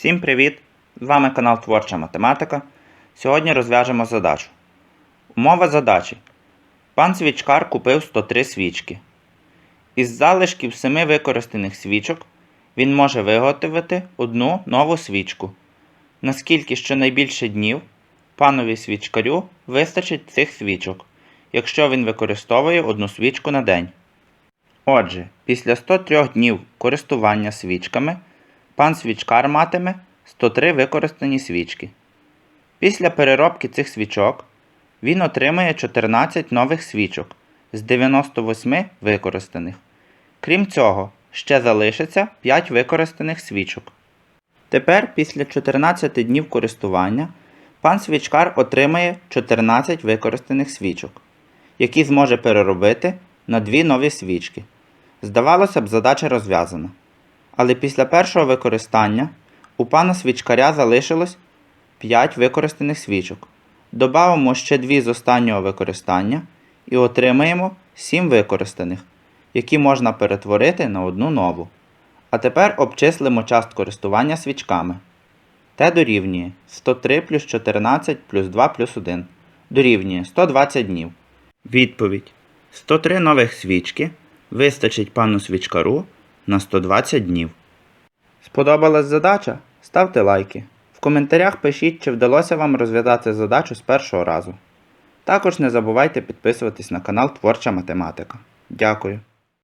Всім привіт! З вами канал Творча Математика. Сьогодні розв'яжемо задачу. Умова задачі. Пан свічкар купив 103 свічки. Із залишків 7 використаних свічок він може виготовити одну нову свічку. Наскільки щонайбільше днів панові свічкарю вистачить цих свічок, якщо він використовує одну свічку на день. Отже, після 103 днів користування свічками пан свічкар матиме 103 використані свічки. Після переробки цих свічок він отримає 14 нових свічок з 98 використаних. Крім цього, ще залишиться 5 використаних свічок. Тепер, після 14 днів користування, пан свічкар отримає 14 використаних свічок, які зможе переробити на дві нові свічки. Здавалося б, задача розв'язана. Але після першого використання у пана свічкаря залишилось 5 використаних свічок. Добавимо ще 2 з останнього використання і отримаємо 7 використаних, які можна перетворити на одну нову. А тепер обчислимо час користування свічками. Т дорівнює 103 плюс 14 плюс 2 плюс 1 дорівнює 120 днів. Відповідь: 103 нових свічки вистачить пану свічкару на 120 днів. Сподобалась задача? Ставте лайки. В коментарях пишіть, чи вдалося вам розв'язати задачу з першого разу. Також не забувайте підписуватись на канал Творча Математика. Дякую.